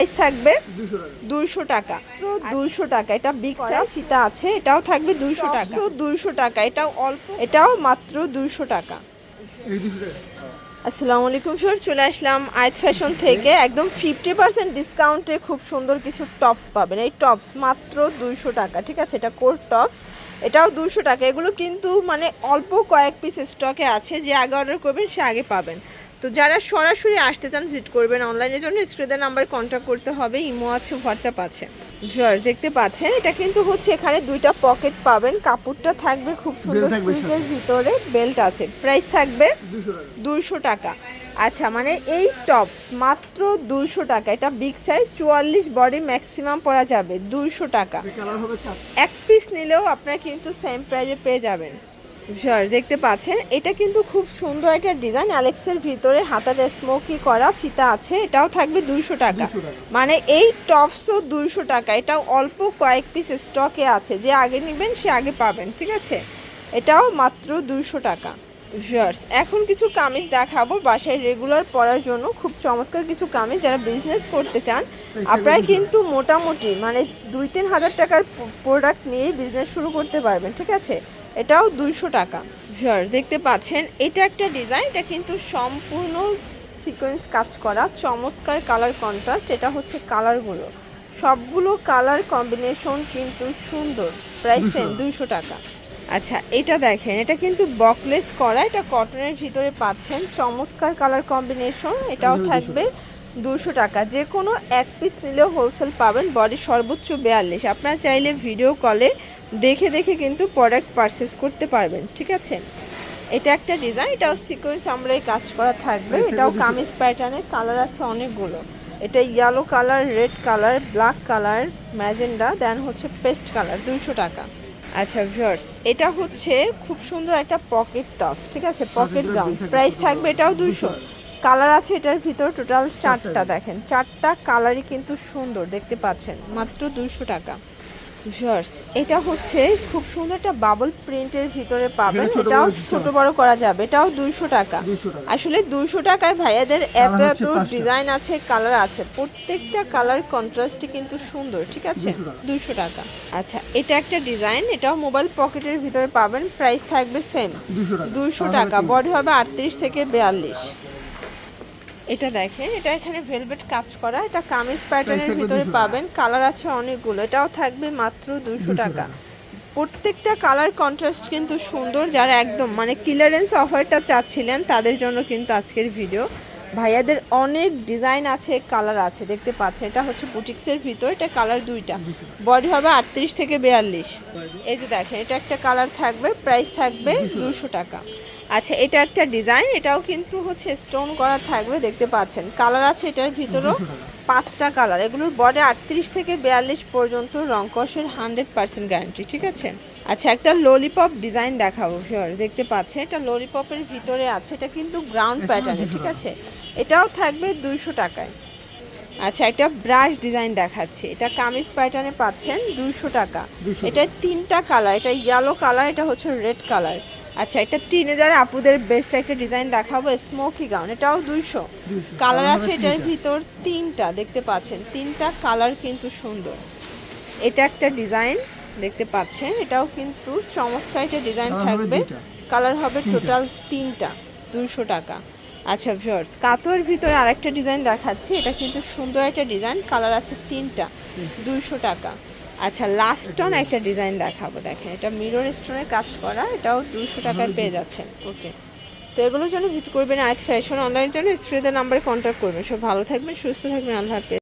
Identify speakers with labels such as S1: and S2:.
S1: Price থাকবে
S2: দুশো টাকা।
S1: দুইশো টাকা। দুইশো টাকা এটা বিগ সাইজ ফিতা আছে এটাও থাকবে দুইশো টাকা। দুইশো টাকা এটাও অল্প? এটাও মাত্র দুইশো টাকা। আসসালামু আলাইকুম স্যার চলে আসলাম আয়ত ফ্যাশন থেকে। একদম ফিফটি পার্সেন্ট ডিসকাউন্টে খুব সুন্দর কিছু টপস পাবেন। এই টপস মাত্র দুইশো টাকা ঠিক আছে? এটা কোর টপস এটাও দুশো টাকা। এগুলো কিন্তু মানে অল্প কয়েক পিস স্টকে আছে যে আগে অর্ডার করবেন সে আগে পাবেন। তো যারা সরাসরি আসতে চান ভিজিট করবেন অনলাইনের জন্য। স্ক্রিনের নাম্বার কন্ট্যাক্ট করতে হবে ইমো আছে হোয়াটসঅ্যাপ আছে। ভিউয়ার্স দেখতে পাচ্ছেন এটা কিন্তু হচ্ছে এখানে দুইটা পকেট পাবেন। কাপড়টা থাকবে খুব সুন্দর সিল্কের ভিতরে বেল্ট আছে। প্রাইস থাকবে
S2: দুশো টাকা।
S1: দুইশো টাকা। আচ্ছা মানে এই টপস মাত্র দুইশো টাকা। এটা বিগ সাইজ চুয়াল্লিশ বডি ম্যাক্সিমাম পরা যাবে দুইশো টাকা। এক পিস নিলেও আপনারা কিন্তু সেম প্রাইজে পেয়ে যাবেন। স্যার দেখতে পাচ্ছেন। এটা কিন্তু খুব সুন্দর একটা ডিজাইন। অ্যালেক্সের ভিতরে হাতাটা স্মোকি করা ফিতা আছে। এটাও থাকবে দুইশো টাকা। মানে এই টপসও দুইশো টাকা। এটাও অল্প কয়েক পিস স্টকে আছে। যে আগে নেবেন সে আগে পাবেন ঠিক আছে? এটাও মাত্র দুইশো টাকা। ভিউয়ার্স এখন কিছু কামিজ দেখাবো। বাসায় রেগুলার পরার জন্য খুব চমৎকার কিছু কামিজ। যারা বিজনেস করতে চান আপনারা কিন্তু মোটামুটি মানে দুই তিন হাজার টাকার প্রোডাক্ট নিয়ে বিজনেস শুরু করতে পারবেন ঠিক আছে? এটাও দুইশো টাকা। ভিউয়ার্স দেখতে পাচ্ছেন এটা একটা ডিজাইন এটা কিন্তু সম্পূর্ণ সিকোয়েন্স কাজ করা চমৎকার কালার কন্ট্রাস্ট এটা হচ্ছে কালারগুলো সবগুলো কালার কম্বিনেশন কিন্তু সুন্দর প্রাইস সেম দুইশো। টাকা। আচ্ছা এটা দেখেন এটা কিন্তু বকলেস করা এটা কটনের ভিতরে পাচ্ছেন চমৎকার কালার কম্বিনেশন এটাও থাকবে দুশো টাকা। যে কোনো এক পিস নিলেও হোলসেল পাবেন বডি সর্বোচ্চ বেয়াল্লিশ। আপনারা চাইলে ভিডিও কলে দেখে দেখে কিন্তু প্রোডাক্ট পারচেস করতে পারবেন ঠিক আছে? এটা একটা ডিজাইন এটাও সিকোয়েন্স আমরা এই কাজ করা থাকবে এটাও কামিজ প্যাটার্নের কালার আছে অনেকগুলো। এটা yellow colour red colour black colour magenta then হচ্ছে পেস্ট কালার দুইশো টাকা। আচ্ছা ভিউয়ার্স এটা হচ্ছে খুব সুন্দর একটা পকেট টপস ঠিক আছে? পকেট গাউন প্রাইস থাকবে এটাও দুইশো। কালার আছে এটার ভিতর টোটাল চারটা। দেখেন চারটা কালারই কিন্তু সুন্দর দেখতে পাচ্ছেন মাত্র দুইশো টাকা। ভিউয়ার্স এটা হচ্ছে খুব সুন্দর একটা বাবল প্রিন্টের ভিতরে পাবেন। এটাও
S2: বড়
S1: ছোট বড় করা যাবে। এটাও দুইশো টাকা। আসলে দুইশো টাকায় ভাইয়াদের এত এত ডিজাইন আছে কালার আছে। প্রত্যেকটা কালার কন্ট্রাস্টই কিন্তু সুন্দর ঠিক আছে? দুইশো টাকা। আচ্ছা এটা একটা ডিজাইন এটাও মোবাইল পকেটের ভিতরে পাবেন। প্রাইস থাকবে সেম দুইশো টাকা। বডি হবে আটত্রিশ থেকে বিয়াল্লিশ। এটা দেখেন এটা এখানে ভেলভেট কাজ করা এটা কামিজ প্যাটার্নের ভিতরে পাবেন কালার আছে অনেকগুলো এটাও থাকবে মাত্র দুশো
S2: 200
S1: টাকা।
S2: টাকা।
S1: প্রত্যেকটা কালার কন্ট্রাস্ট কিন্তু সুন্দর যারা একদম মানে ক্লিয়ারেন্স অফারটা চাচ্ছিলেন তাদের জন্য কিন্তু আজকের ভিডিও ভাইয়াদের অনেক ডিজাইন আছে কালার আছে দেখতে পাচ্ছেন এটা হচ্ছে বুটিক্সের ভিতর এটা কালার দুইটা। বডি হবে আটত্রিশ থেকে বিয়াল্লিশ। এই যে দেখেন এটা একটা কালার থাকবে প্রাইস থাকবে দুশো টাকা। আচ্ছা এটা একটা ডিজাইন এটাও কিন্তু হচ্ছে স্টোন করা থাকবে দেখতে পাচ্ছেন। কালার আছে এটার ভিতরেও পাঁচটা কালার এগুলোর বডি আটত্রিশ থেকে বিয়াল্লিশ পর্যন্ত রংকসের হান্ড্রেড পার্সেন্ট গ্যারান্টি ঠিক আছে? আচ্ছা একটা ললিপপ ডিজাইন দেখাবো ভিউয়ার দেখতে পাচ্ছেন। এটা ললিপপের ভিতরে আছে এটা কিন্তু গ্রাউন্ড প্যাটার্নে ঠিক আছে? এটাও থাকবে দুইশো টাকায়। আচ্ছা একটা ব্রাশ ডিজাইন দেখাচ্ছি। এটা কামিজ প্যাটার্নে পাচ্ছেন দুইশো টাকা। এটা তিনটা কালার এটা ইয়েলো কালার এটা হচ্ছে রেড কালার আচ্ছা এটা টিনেজার আপুদের বেস্ট একটা ডিজাইন দেখাবো স্মোকি গাউন এটাও দুইশো। কালার আছে এটার ভিতর তিনটা দেখতে পাচ্ছেন। তিনটা কালার কিন্তু সুন্দর। এটা একটা ডিজাইন দেখতে পাচ্ছেন। এটাও কিন্তু চমৎকার একটা ডিজাইন থাকবে। কালার হবে টোটাল তিনটা দুইশো টাকা। আচ্ছা ভিউয়ার্স কাতোর ভিতরে আরেকটা ডিজাইন দেখাচ্ছি। এটা কিন্তু সুন্দর একটা ডিজাইন কালার আছে তিনটা। দুইশো টাকা। আচ্ছা লাস্ট টন একটা ডিজাইন দেখাবো দেখেন। এটা মিরর স্টোনের কাজ করা এটাও দুশো টাকায় পেয়ে যাচ্ছেন। ওকে তো এগুলোর জন্য ভিজিট করবেন আজ ফ্যাশন অনলাইনের জন্য স্ক্রিনের নাম্বারে কন্ট্যাক্ট করবেন। সব ভালো থাকবেন সুস্থ থাকবেন আল্লাহ হাফেজ।